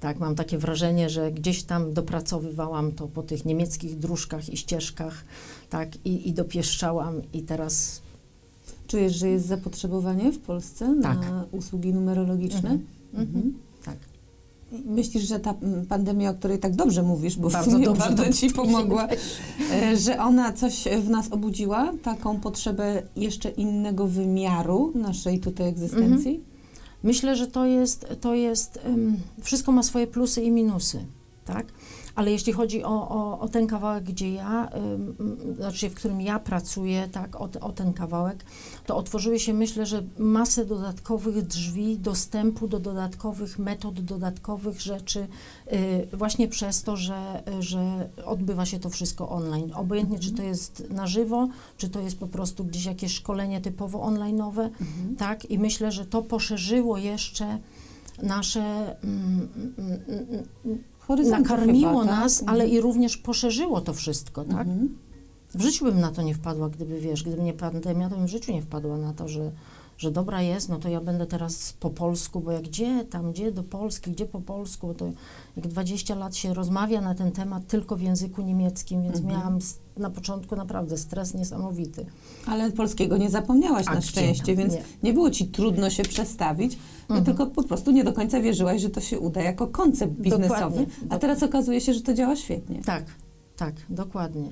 Tak, mam takie wrażenie, że gdzieś tam dopracowywałam to po tych niemieckich dróżkach i ścieżkach, tak, i, i dopieszczałam i teraz Czujesz, że jest zapotrzebowanie w Polsce Tak. na usługi numerologiczne? Mhm. tak. Myślisz, że ta pandemia, o której tak dobrze mówisz, bo Bardzo dobrze bardzo ci pomogła, e, że ona coś w nas obudziła, taką potrzebę jeszcze innego wymiaru naszej tutaj egzystencji? Myślę, że to jest, to jest wszystko ma swoje plusy i minusy, tak? Ale jeśli chodzi o, o, o ten kawałek, gdzie ja, ym, znaczy w którym ja pracuję, tak, o, o ten kawałek, to otworzyły się, myślę, że masę dodatkowych drzwi, dostępu do dodatkowych metod, dodatkowych rzeczy, y, właśnie przez to, że, że odbywa się to wszystko online. Obojętnie, czy to jest na żywo, czy to jest po prostu gdzieś jakieś szkolenie typowo online'owe, Mhm. tak? I myślę, że to poszerzyło jeszcze nasze, mm, mm, mm, Horyzonty nakarmiło chyba, tak? nas, ale Mhm. i również poszerzyło to wszystko, tak? Mhm. W życiu bym na to nie wpadła, gdyby, wiesz, gdyby nie pandemia, to bym w życiu nie wpadła na to, że, że dobra jest, no to ja będę teraz po polsku, bo jak gdzie tam, gdzie do Polski, gdzie po polsku, to jak 20 lat się rozmawia na ten temat tylko w języku niemieckim, więc Mhm. miałam na początku naprawdę stres niesamowity. Ale polskiego nie zapomniałaś A na szczęście, więc Nie. nie. było ci trudno się przestawić, Mhm. tylko po prostu nie do końca wierzyłaś, że to się uda jako koncept biznesowy. Dokładnie. A teraz okazuje się, że to działa świetnie. Tak, tak, dokładnie.